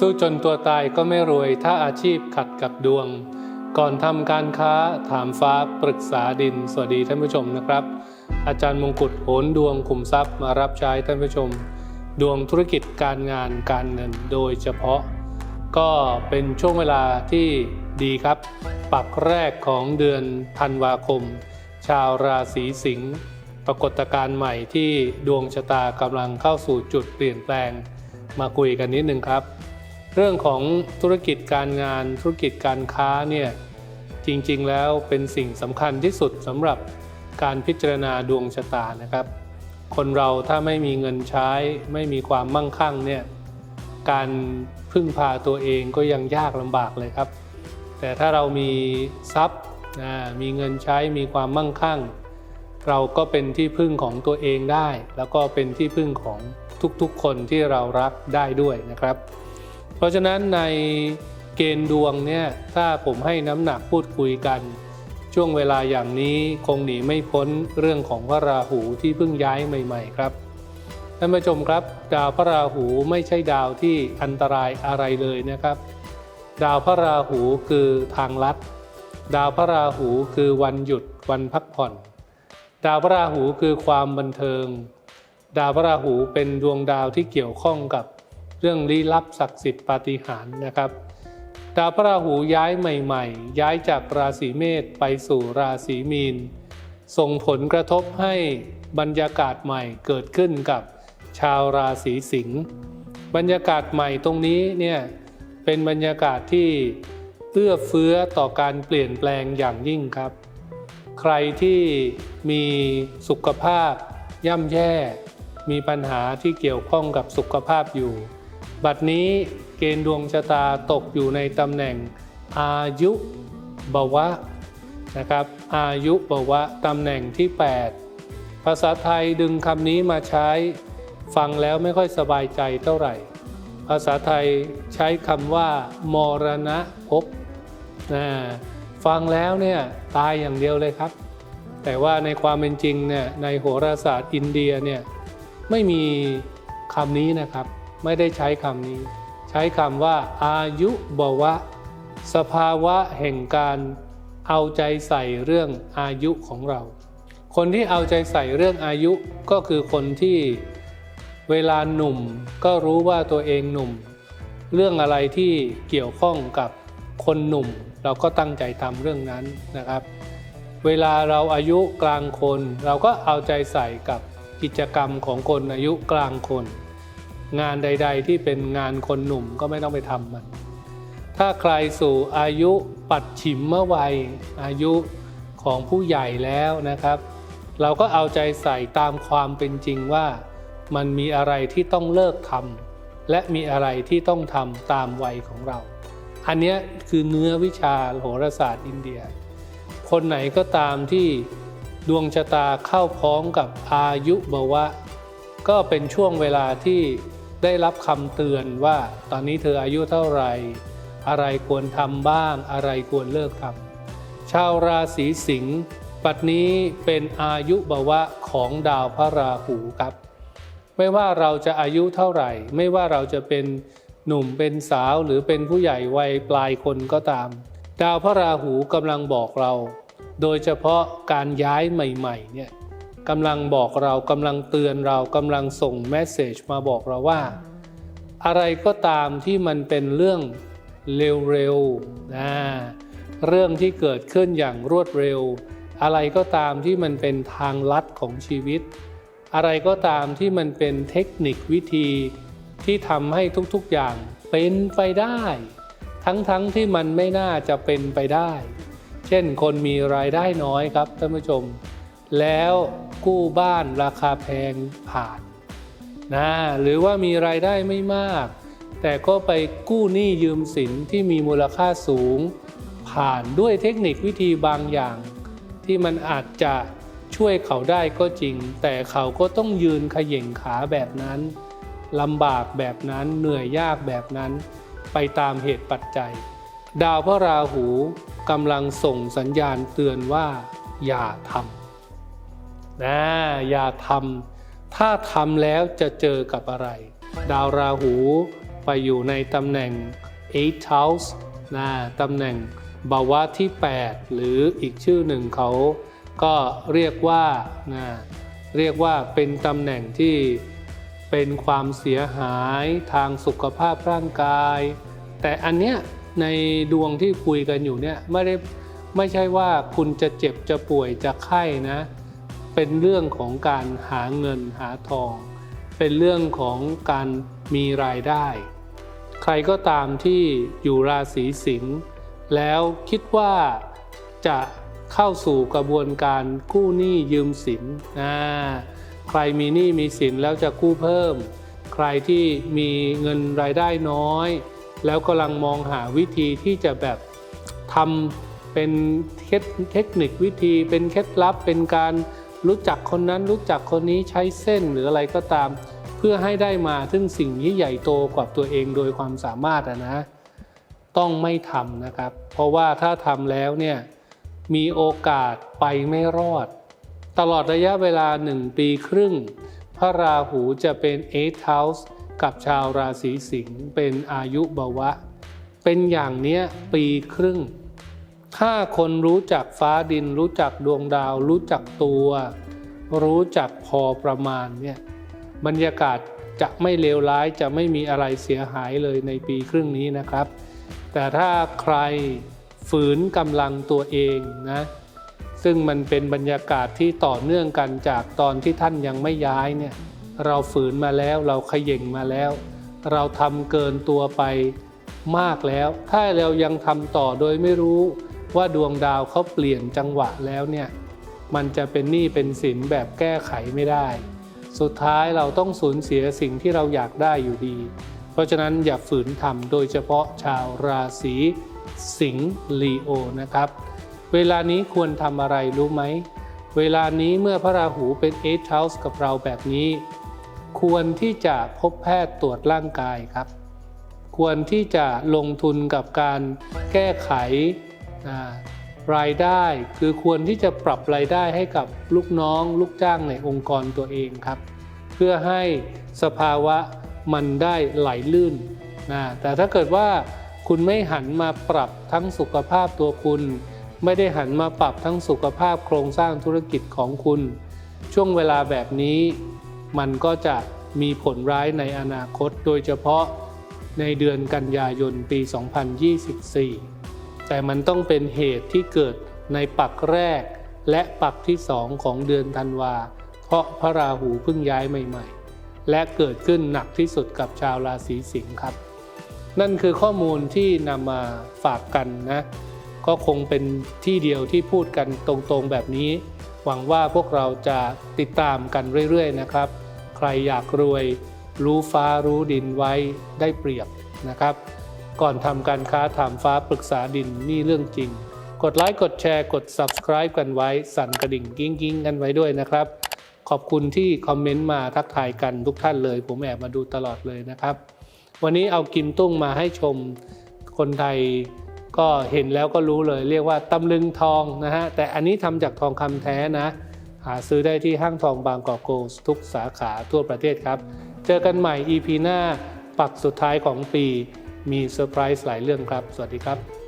สู้จนตัวตายก็ไม่รวยถ้าอาชีพขัดกับดวง ก่อนทำการค้าถามฟ้าปรึกษาดิน สวัสดีท่านผู้ชมนะครับ อาจารย์มงกุฎโหนดวงขุมทรัพย์มารับใช้ท่านผู้ชม ดวงธุรกิจการงานการเงินโดยเฉพาะ ก็เป็นช่วงเวลาที่ดีครับ ปักแรกของเดือนธันวาคม ชาวราศีสิงห์ปรากฏการณ์ใหม่ที่ดวงชะตากำลังเข้าสู่จุดเปลี่ยนแปลงมาคุยกันนิดนึงครับ เรื่องของธุรกิจการงานธุรกิจการค้าเนี่ยจริงๆแล้วเป็นสิ่งสำคัญที่สุดสำหรับการพิจารณาดวงชะตานะครับ คนเราถ้าไม่มีเงินใช้ ไม่มีความมั่งคั่งเนี่ยการพึ่งพาตัวเองก็ยังยากลำบากเลยครับ แต่ถ้าเรามีทรัพย์มีเงินใช้มีความมั่งคั่ง เราก็เป็นที่พึ่งของตัวเองได้ แล้วก็เป็นที่พึ่งของทุกๆคนที่เรารักได้ด้วยนะครับ เพราะฉะนั้นในเกณฑ์ดวงเนี่ยถ้าผมให้น้ำหนักพูดคุยกัน ช่วงเวลาอย่างนี้คงหนีไม่พ้นเรื่องของพระราหูที่เพิ่งย้ายใหม่ ๆ ครับท่านผู้ชมครับ ดาวพระราหูไม่ใช่ดาวที่อันตรายอะไรเลยนะครับ ดาวพระราหูคือทางลัด ดาวพระราหูคือวันหยุดวันพักผ่อน ดาวพระราหูคือความบันเทิง ดาวพระราหูเป็นดวงดาวที่เกี่ยวข้องกับ เรื่องลี้ลับศักดิ์สิทธิ์ปาฏิหาริย์นะครับดาวพระราหูย้ายใหม่ ๆ ย้ายจากราศีเมษไปสู่ราศีมีน ส่งผลกระทบให้บรรยากาศใหม่เกิดขึ้นกับชาวราศีสิงห์บรรยากาศใหม่ตรงนี้เนี่ยเป็นบรรยากาศที่เอื้อเฟื้อต่อการเปลี่ยนแปลงอย่างยิ่งครับ ใครที่มีสุขภาพย่ำแย่ มีปัญหาที่เกี่ยวข้องกับสุขภาพอยู่ บัดนี้เกณฑ์ดวงชะตาตกอยู่ในตำแหน่งอายุบวะนะครับอายุบวะตำแหน่งที่ 8 ภาษาไทยดึงคำนี้มาใช้ฟังแล้วไม่ค่อยสบายใจเท่าไหร่ ภาษาไทยใช้คำว่า มรณะภพนะฟังแล้วเนี่ยตายอย่างเดียวเลยครับ แต่ว่าในความเป็นจริงเนี่ยในโหราศาสตร์อินเดียเนี่ยไม่มีคำนี้นะครับ ไม่ได้ใช้คำนี้ ใช้คำว่าอายุบวะ สภาวะแห่งการเอาใจใส่เรื่องอายุของเรา คนที่เอาใจใส่เรื่องอายุก็คือคนที่เวลาหนุ่มก็รู้ว่าตัวเองหนุ่ม เรื่องอะไรที่เกี่ยวข้องกับคนหนุ่ม เราก็ตั้งใจทำเรื่องนั้นนะครับ เวลาเราอายุกลางคน เราก็เอาใจใส่กับกิจกรรมของคนอายุกลางคน งานใด ๆ ที่เป็นงานคนหนุ่มก็ไม่ต้องไปทำมัน ถ้าใครสู่อายุปัดฉิมเมื่อวัยอายุของผู้ใหญ่แล้วนะครับ เราก็เอาใจใส่ตามความเป็นจริงว่า มันมีอะไรที่ต้องเลิกทำและมีอะไรที่ต้องทำตามวัยของเรา อันนี้คือเนื้อวิชาโหราศาสตร์อินเดีย คนไหนก็ตามที่ดวงชะตาเข้าพร้อมกับอายุบวะ ก็เป็นช่วงเวลาที่ ได้รับคำเตือนว่าตอนนี้เธออายุเท่าไหร่ อะไรควรทำบ้าง อะไรควรเลิกทำชาวราศีสิงห์ปัจนี้เป็นอายุบวะของดาวพระราหูครับ ไม่ว่าเราจะอายุเท่าไหร่ ไม่ว่าเราจะเป็นหนุ่มเป็นสาวหรือเป็นผู้ใหญ่วัยปลายคนก็ตาม ดาวพระราหูกำลังบอกเรา โดยเฉพาะการย้ายใหม่ๆเนี่ย กำลังบอกเรากำลังเตือนเรากำลังส่งแมสเซจมาบอกเราว่า อะไรก็ตามที่มันเป็นเรื่องเร็วๆนะเรื่องที่เกิดขึ้นอย่างรวดเร็ว อะไรก็ตามที่มันเป็นทางลัดของชีวิต อะไรก็ตามที่มันเป็นเทคนิควิธี ที่ทำให้ทุกๆอย่างเป็นไปได้ ทั้งๆทที่มันไม่น่าจะเป็นไปได้ เช่นคนมีรายได้น้อยครับท่านผู้ชม แล้วกู้บ้านราคาแพงผ่านนะหรือว่ามีรายได้ไม่มาก แต่ก็ไปกู้หนี้ยืมสินที่มีมูลค่าสูง ผ่านด้วยเทคนิควิธีบางอย่าง ที่มันอาจจะช่วยเขาได้ก็จริง แต่เขาก็ต้องยืนขย่งขาแบบนั้นลำบากแบบนั้นเหนื่อยยากแบบนั้น ไปตามเหตุปัจจัย ดาวพระราหูกำลังส่งสัญญาณเตือนว่า อย่าทำ นะอย่าทำถ้าทำแล้วจะเจอกับอะไร ดาวราหูไปอยู่ในตำแหน่ง8 house นะตำแหน่งบาวะที่ 8 หรืออีกชื่อหนึ่งเขาก็เรียกว่านะเรียกว่าเป็นตำแหน่งที่เป็นความเสียหายทางสุขภาพร่างกาย แต่อันเนี้ยในดวงที่คุยกันอยู่เนี่ยไม่ได้ไม่ใช่ว่าคุณจะเจ็บจะป่วยจะไข้นะ เป็นเรื่องของการหาเงินหาทอง เป็นเรื่องของการมีรายได้ ใครก็ตามที่อยู่ราศีสิงห์แล้วคิดว่าจะเข้าสู่กระบวนการกู้หนี้ยืมสินอ่าใครมีหนี้มีสินแล้วจะกู้เพิ่ม ใครที่มีเงินรายได้น้อย แล้วกำลังมองหาวิธีที่จะแบบทำเป็นเทคนิควิธีเป็นเคล็ดลับเป็นการ รู้จักคนนั้นรู้จักคนนี้ใช้เส้นหรืออะไรก็ตาม เพื่อให้ได้มาถึงสิ่งที่ใหญ่โตกว่าตัวเองโดยความสามารถอะนะ ต้องไม่ทำนะครับ เพราะว่าถ้าทำแล้วเนี่ยมีโอกาสไปไม่รอด ตลอดระยะเวลาหนึ่งปีครึ่ง พระราหูจะเป็น8 house กับชาวราศีสิงห์เป็นอายุบวะ เป็นอย่างเนี้ยปีครึ่ง ถ้าคนรู้จักฟ้าดิน รู้จักดวงดาว รู้จักตัว รู้จักพอประมาณเนี่ยบรรยากาศจะไม่เลวร้ายจะไม่มีอะไรเสียหายเลยในปีครึ่งนี้นะครับ แต่ถ้าใครฝืนกำลังตัวเองนะซึ่งมันเป็นบรรยากาศที่ต่อเนื่องกันจากตอนที่ท่านยังไม่ย้ายเนี่ยเราฝืนมาแล้วเราขย่งมาแล้ว เราทำเกินตัวไปมากแล้ว ถ้าเรายังทำต่อโดยไม่รู้ ว่าดวงดาวเขาเปลี่ยนจังหวะแล้วเนี่ยมันจะเป็นหนี้เป็นสินแบบแก้ไขไม่ได้ สุดท้ายเราต้องสูญเสียสิ่งที่เราอยากได้อยู่ดี เพราะฉะนั้นอย่าฝืนทำโดยเฉพาะชาวราศีสิงห์ลีโอนะครับ เวลานี้ควรทำอะไรรู้ไหม เวลานี้เมื่อพระราหูเป็น8 house กับเราแบบนี้ ควรที่จะพบแพทย์ตรวจร่างกายครับ ควรที่จะลงทุนกับการแก้ไข รายได้คือควรที่จะปรับรายได้ให้กับลูกน้อง ลูกจ้างในองค์กรตัวเองครับ เพื่อให้สภาวะมันได้ไหลลื่นนะแต่ถ้าเกิดว่าคุณไม่หันมาปรับทั้งสุขภาพตัวคุณ ไม่ได้หันมาปรับทั้งสุขภาพโครงสร้างธุรกิจของคุณ ช่วงเวลาแบบนี้ มันก็จะมีผลร้ายในอนาคตโดยเฉพาะในเดือนกันยายนปี 2024 แต่มันต้องเป็นเหตุที่เกิดในปักแรก และปักที่สองของเดือนธันวา เพราะพระราหูเพิ่งย้ายใหม่ ๆ และเกิดขึ้นหนักที่สุดกับชาวราศีสิงห์ครับ นั่นคือข้อมูลที่นำมาฝากกันนะ ก็คงเป็นที่เดียวที่พูดกันตรงๆแบบนี้ หวังว่าพวกเราจะติดตามกันเรื่อยๆนะครับ ใครอยากรวย รู้ฟ้ารู้ดินไว้ได้เปรียบนะครับ ก่อนทำการค้าถามฟ้าปรึกษาดินนี่เรื่องจริง กดไลค์กดแชร์กด subscribe กันไว้ สั่นกระดิ่งกิ้งกิ้งกันไว้ด้วยนะครับ ขอบคุณที่คอมเมนต์มาทักทายกันทุกท่านเลย ผมแอบมาดูตลอดเลยนะครับ วันนี้เอากิมตุ้งมาให้ชมคนไทยก็เห็นแล้วก็รู้เลย เรียกว่าตำลึงทองนะฮะแต่อันนี้ทำจากทองคำแท้นะ หาซื้อได้ที่ห้างทองบางกอกโกลด์ทุกสาขาทั่วประเทศครับ เจอกันใหม่ EP หน้าปักสุดท้ายของปี มีเซอร์ไพรส์หลายเรื่องครับ สวัสดีครับ